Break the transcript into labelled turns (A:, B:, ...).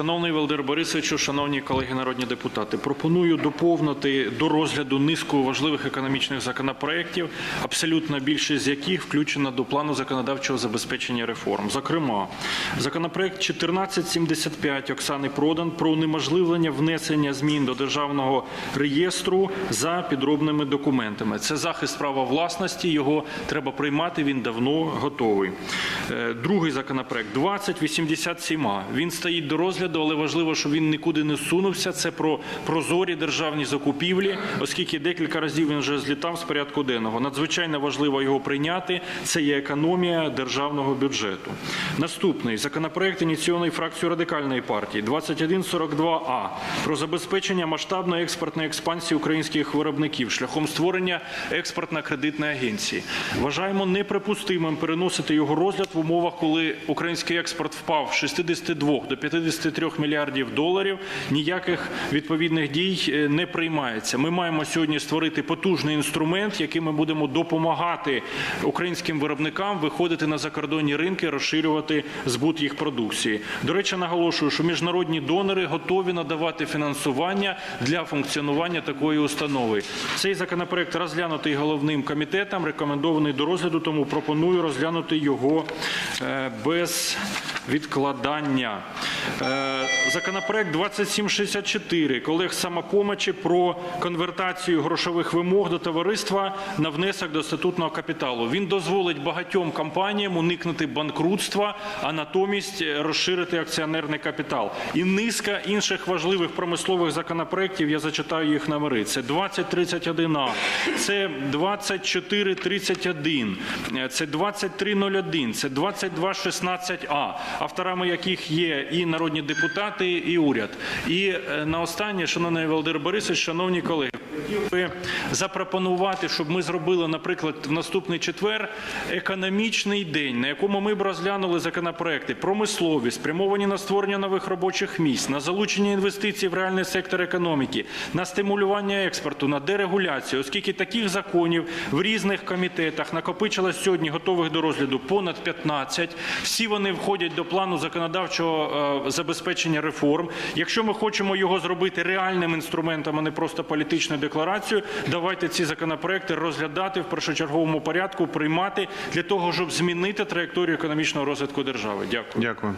A: Шановний Володимир Борисовичу, шановні колеги народні депутати, пропоную доповнити до розгляду низку важливих економічних законопроєктів, абсолютна більшість з яких включена до плану законодавчого забезпечення реформ. Зокрема, законопроект 1475 Оксани Продан про унеможливлення внесення змін до державного реєстру за підробними документами. Це захист права власності. Його треба приймати. Він давно готовий. Е, Другий законопроект 2087. Він стоїть до розгляду, але важливо, щоб він нікуди не сунувся. Це про прозорі державні закупівлі, оскільки декілька разів він вже злітав з порядку денного. Надзвичайно важливо його прийняти. Це є економія державного бюджету. Наступний законопроект ініційований фракцією радикальної партії 2142А про забезпечення масштабної експортної експансії українських виробників шляхом створення експортно-кредитної агенції. Вважаємо неприпустимим переносити його розгляд в умовах, коли український експорт впав з 62 до 53 мільярдів доларів. Ніяких відповідних дій е, не приймається. Ми маємо сьогодні створити потужний інструмент, яким ми будемо допомагати українським виробникам виходити на закордонні ринки, розширювати збут їх продукції. До речі, наголошую, що міжнародні донори готові надавати фінансування для функціонування такої установи. Цей законопроект розглянутий головним комітетом, рекомендований до розгляду, тому пропоную розглянути його без відкладання. Е, Законопроект 2764 колег самопомочі про конвертацію грошових вимог до товариства на внесок до статутного капіталу. Він дозволить багатьом компаніям уникнути банкрутства, а натомість е, розширити акціонерний капітал. І низка інших важливих промислових законопроєктів, я зачитаю їх номери. Це 2031А, це 2431, е, це 2301, це 2216А, авторами яких є і народні депутати, і уряд. І е, на останнє, шановний Володимир Борисович, шановні колеги, хотів би запропонувати, щоб ми зробили, наприклад, в наступний четвер економічний день, на якому ми б розглянули законопроекти промислові, спрямовані на створення нових робочих місць, на залучення інвестицій в реальний сектор економіки, на стимулювання експорту, на дерегуляцію, оскільки таких законів в різних комітетах накопичилось сьогодні готових до розгляду понад 15. Всі вони входять до плану законодавчого е, забезпечення реформ. Якщо ми хочемо його зробити реальним інструментом, а не просто політичною декларацією, давайте ці законопроекти розглядати в першочерговому порядку, приймати для того, щоб змінити траєкторію економічного розвитку держави. Дякую.
B: Дякую.